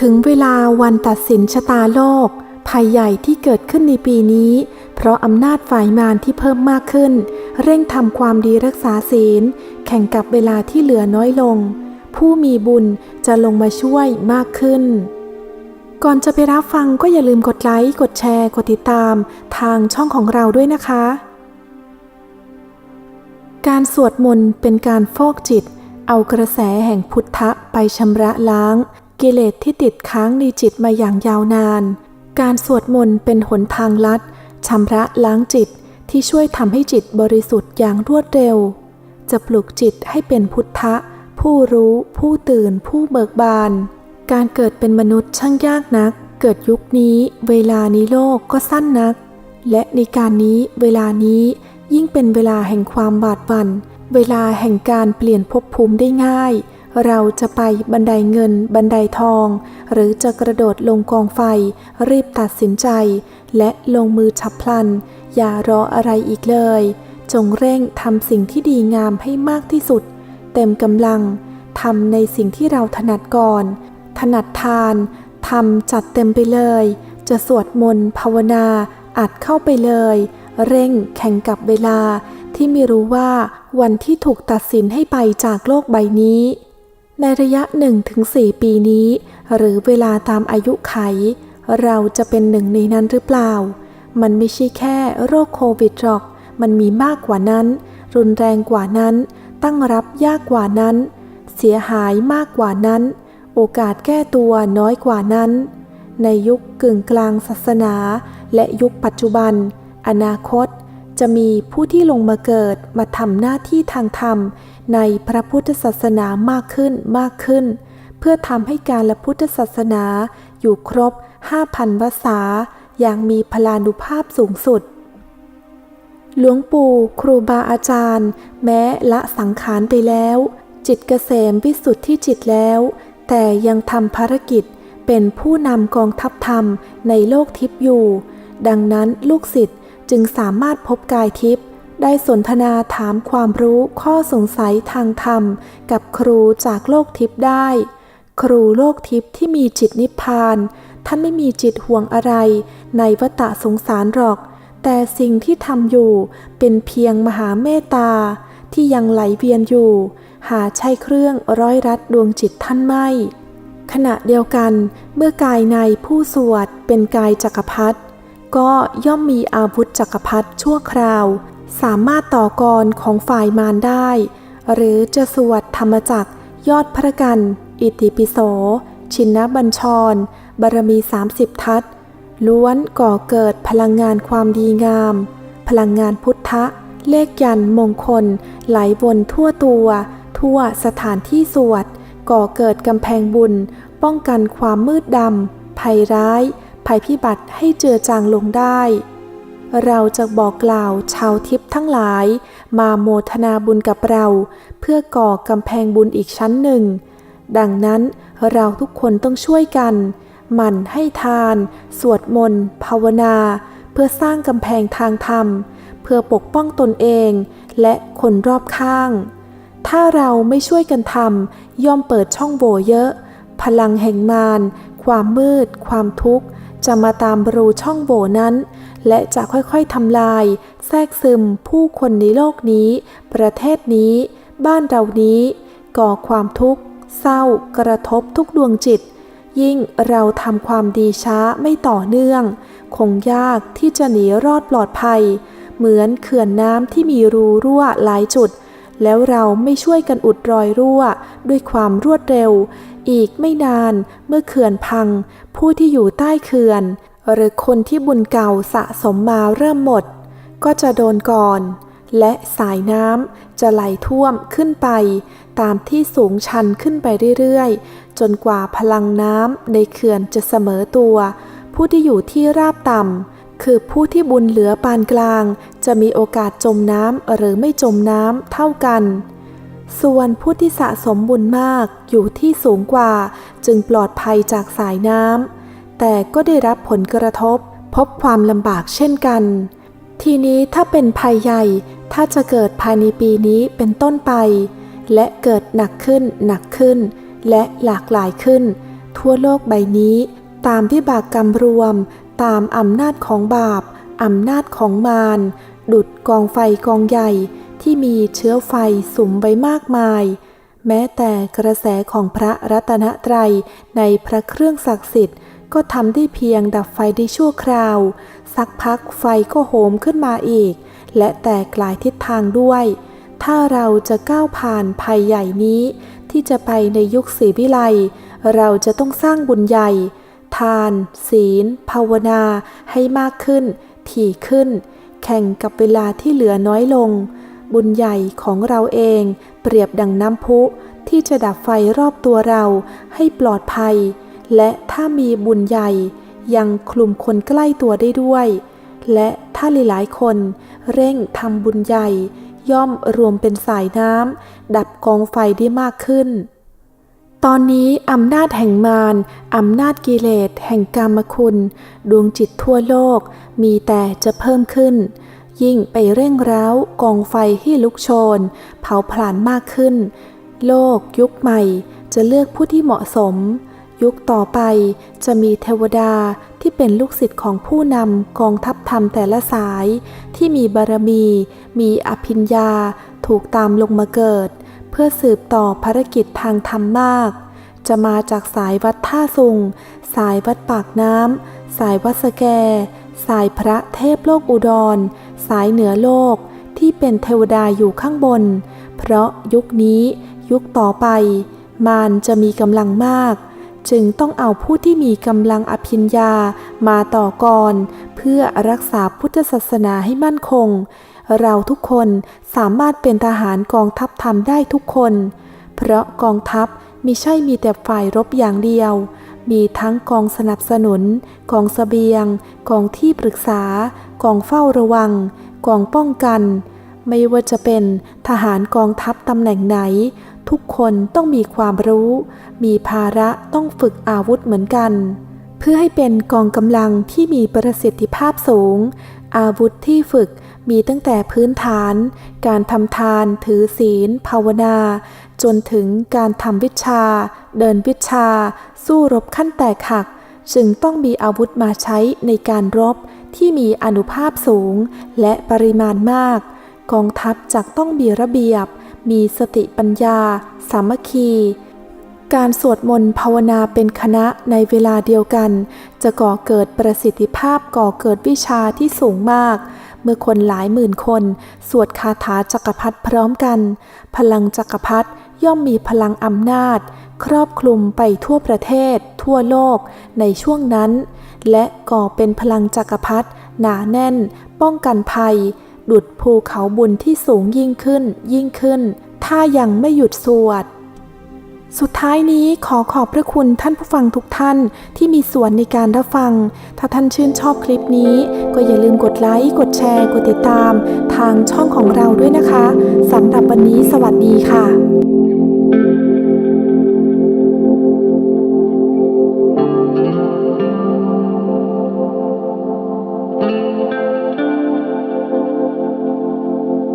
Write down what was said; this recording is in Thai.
ถึงเวลาวันตัดสินชะตาโลก ภัยใหญ่ที่เกิดขึ้นในปีนี้ เพราะอำนาจฝ่ายมารที่เพิ่มมากขึ้น เร่งทำความดีรักษาศีล แข่งกับเวลาที่เหลือน้อยลง ผู้มีบุญจะลงมาช่วยมากขึ้น ก่อนจะไปรับฟังก็อย่าลืมกดไลค์ กดแชร์ กดติดตาม ทางช่องของเราด้วยนะคะ การสวดมนต์เป็นการฟอกจิต เอากระแสแห่งพุทธะไปชำระล้าง กิเลสที่ติดค้างในจิตมาอย่างยาวนาน การสวดมนต์เป็นหนทางลัดชำระล้างจิตที่ช่วยทำให้จิตบริสุทธิ์อย่างรวดเร็ว จะปลุกจิตให้เป็นพุทธะ ผู้รู้ ผู้ตื่น ผู้เบิกบาน การเกิดเป็นมนุษย์ช่างยากนัก เกิดยุคนี้ เวลานี้โลกก็สั้นนัก และในการนี้เวลานี้ยิ่งเป็นเวลาแห่งความบาดบั่น เวลาแห่งการเปลี่ยนภพภูมิได้ง่าย เราจะไปบันไดเงินบันไดทอง หรือจะกระโดดลงกองไฟ รีบตัดสินใจ และลงมือฉับพลัน อย่ารออะไรอีกเลย จงเร่งทำสิ่งที่ดีงามให้มากที่สุด เต็มกำลังทำในสิ่งที่เราถนัดก่อน ถนัดทานทำจัดเต็มไปเลย จะสวดมนต์ภาวนาอัดเข้าไปเลย เร่งแข่งกับเวลาที่ไม่รู้ว่าวันที่ถูกตัดสินให้ไปจากโลกใบนี้ ในระยะ 1-4 ปีนี้ หรือเวลาตามอายุไข เราจะเป็นหนึ่งในนั้นหรือเปล่า มันไม่ใช่แค่โรคโควิดหรอก มันมีมากกว่านั้น รุนแรงกว่านั้น ตั้งรับยากกว่านั้น เสียหายมากกว่านั้น โอกาสแก้ตัวน้อยกว่านั้น ในยุคกึ่งกลางศาสนา และยุคปัจจุบัน อนาคต จะมีผู้ที่ลงมาเกิดมาทำหน้าที่ทางธรรม ในพระพุทธศาสนามากขึ้นมากขึ้น เพื่อทำให้การละพุทธศาสนาอยู่ครบ 5,000ภาษาอย่างมีพลานุภาพสูงสุด หลวงปู่ครูบาอาจารย์ แม้ละสังขารไปแล้ว จิตเกษมวิสุทธิจิตแล้ว แต่ยังทำภารกิจเป็นผู้นำกองทัพธรรมในโลกทิพย์อยู่ ดังนั้นลูกศิษย์ จึงสามารถพบกายทิพย์ได้สนทนาถามความรู้ข้อสงสัยทางธรรม กับครูจากโลกทิพย์ได้ ครูโลกทิพย์ที่มีจิตนิพพาน ท่านไม่มีจิตห่วงอะไร ในวัฏสงสารหรอก แต่สิ่งที่ทำอยู่เป็นเพียงมหาเมตตา ที่ยังไหลเวียนอยู่ หาใช่เครื่องร้อยรัดดวงจิตท่านไม่ ขณะเดียวกัน เมื่อกายในผู้สวดเป็นกายจักรพรรดิ ก็ย่อมมีอาวุธจักรพรรดิชั่วคราว สามารถต่อกรของฝ่ายมารได้ หรือจะสวดธรรมจักยอดพระกัน อิติปิโส ชินบัญชร บารมี 30 ทัศล้วนก่อเกิดพลังงานความดีงาม พลังงานพุทธะ เลขยันมงคล ไหลวนทั่วตัว ทั่วสถานที่สวด ก่อเกิดกำแพงบุญ ป้องกันความมืดดำภัยร้าย ภัยพิบัติให้เจือจางลงได้ เราจะบอกกล่าวชาวทิพย์ทั้งหลายมาโมทนาบุญกับเรา เพื่อก่อกำแพงบุญอีกชั้นหนึ่ง ดังนั้นเราทุกคนต้องช่วยกัน หมั่นให้ทาน สวดมนต์ ภาวนา เพื่อสร้างกำแพงทางธรรม เพื่อปกป้องตนเองและคนรอบข้าง ถ้าเราไม่ช่วยกันทำย่อมเปิดช่องโหว่เยอะ พลังแห่งมาร ความมืด ความทุกข์ จะมาตามรูช่องโหว่นั้น และจะค่อยๆทำลาย แทรกซึมผู้คนในโลกนี้ ประเทศนี้ บ้านเรานี้ ก่อความทุกข์ เศร้า กระทบทุกดวงจิต ยิ่งเราทำความดีช้าไม่ต่อเนื่อง คงยากที่จะหนีรอดปลอดภัย เหมือนเขื่อนน้ำที่มีรูรั่วหลายจุดแล้วเราไม่ช่วยกันอุดรอยรั่ว ด้วยความรวดเร็ว อีกไม่นานเมื่อเขื่อนพัง ผู้ที่อยู่ใต้เขื่อน หรือคนที่บุญเก่าสะสมมาเริ่มหมด ก็จะโดนก่อน และสายน้ำจะไหลท่วมขึ้นไป ตามที่สูงชันขึ้นไปเรื่อยๆ จนกว่าพลังน้ำในเขื่อนจะเสมอตัว ผู้ที่อยู่ที่ราบต่ำคือผู้ที่บุญเหลือปานกลาง จะมีโอกาสจมน้ำหรือไม่จมน้ำเท่ากัน ส่วนผู้ที่สะสมบุญมากอยู่ที่สูงกว่า จึงปลอดภัยจากสายน้ำแต่ก็ได้รับผลกระทบ พบความลำบากเช่นกัน ทีนี้ถ้าเป็นภัยใหญ่ ถ้าจะเกิดภายในปีนี้เป็นต้นไป และเกิดหนักขึ้นหนักขึ้น และหลากหลายขึ้น ทั่วโลกใบนี้ ตามวิบากกรรมรวม ตามอำนาจของบาปอำนาจของมารดุดกองไฟกองใหญ่ ที่มีเชื้อไฟสุมไว้มากมาย แม้แต่กระแสของพระรัตนตรัยในพระเครื่องศักดิ์สิทธิ์ ก็ทำได้เพียงดับไฟได้ชั่วคราว สักพักไฟก็โหมขึ้นมาอีก และแตกหลายทิศทางด้วย ถ้าเราจะก้าวผ่านภัยใหญ่นี้ ที่จะไปในยุคศรีวิไลเราจะต้องสร้างบุญใหญ่ ทาน ศีล ภาวนาให้มากขึ้น ถี่ขึ้น แข่งกับเวลาที่เหลือน้อยลง บุญใหญ่ของเราเอง เปรียบดังน้ำพุ ที่จะดับไฟรอบตัวเราให้ปลอดภัย และถ้ามีบุญใหญ่ ยังคลุมคนใกล้ตัวได้ด้วย และถ้าหลายๆคนเร่งทำบุญใหญ่ ย่อมรวมเป็นสายน้ำดับกองไฟได้มากขึ้นตอนนี้อำนาจแห่งมารอำนาจกิเลสแห่งกรรมคุณ ดวงจิตทั่วโลกมีแต่จะเพิ่มขึ้น ยิ่งไปเร่งร้าวกองไฟให้ลุกโชน เผาผลาญมากขึ้น โลกยุคใหม่จะเลือกผู้ที่เหมาะสม ยุคต่อไปจะมีเทวดาที่เป็นลูกศิษย์ของผู้นำกองทัพธรรมแต่ละสาย ที่มีบารมี มีอภิญญา ถูกตามลงมาเกิด เพื่อสืบต่อภารกิจทางธรรมมาก จะมาจากสายวัดท่าสุง สายวัดปากน้ำสายวัดสแก สายพระเทพโลกอุดร สายเหนือโลกที่เป็นเทวดาอยู่ข้างบน เพราะยุคนี้ยุคต่อไป มารจะมีกำลังมาก จึงต้องเอาผู้ที่มีกำลังอภิญญามาต่อกร เพื่อรักษาพุทธศาสนาให้มั่นคง เราทุกคนสามารถเป็นทหารกองทัพธรรมได้ทุกคน เพราะกองทัพมิใช่มีแต่ฝ่ายรบอย่างเดียว มีทั้งกองสนับสนุน กองสเสบียง กองที่ปรึกษา กองเฝ้าระวัง กองป้องกัน ไม่ว่าจะเป็นทหารกองทัพตำแหน่งไหน ทุกคนต้องมีความรู้ มีภาระต้องฝึกอาวุธเหมือนกัน เพื่อให้เป็นกองกำลังที่มีประสิทธิภาพสูง อาวุธที่ฝึกมีตั้งแต่พื้นฐาน การทำทาน ถือศีล ภาวนา จนถึงการทำวิชา เดินวิชา สู้รบขั้นแตกหัก จึงต้องมีอาวุธมาใช้ในการรบที่มีอนุภาพสูงและปริมาณมาก กองทัพจักต้องมีระเบียบ มีสติปัญญา สามัคคีการสวดมนต์ภาวนาเป็นคณะในเวลาเดียวกัน จะก่อเกิดประสิทธิภาพก่อเกิดวิชาที่สูงมาก เมื่อคนหลายหมื่นคน สวดคาถาจักรพรรดิพร้อมกัน พลังจักรพรรดิ ย่อมมีพลังอำนาจ ครอบคลุมไปทั่วประเทศ ทั่วโลกในช่วงนั้น และก่อเป็นพลังจักรพรรดิหนาแน่น ป้องกันภัย ดุดภูเขาบุญที่สูงยิ่งขึ้น ยิ่งขึ้น ถ้ายังไม่หยุดสวดสุดท้ายนี้ขอขอบพระคุณท่านผู้ฟังทุกท่านที่มีส่วนในการรับฟัง ถ้าท่านชื่นชอบคลิปนี้ ก็อย่าลืมกดไลค์ กดแชร์ กดติดตาม ทางช่องของเราด้วยนะคะ สำหรับวันนี้สวัสดีค่ะ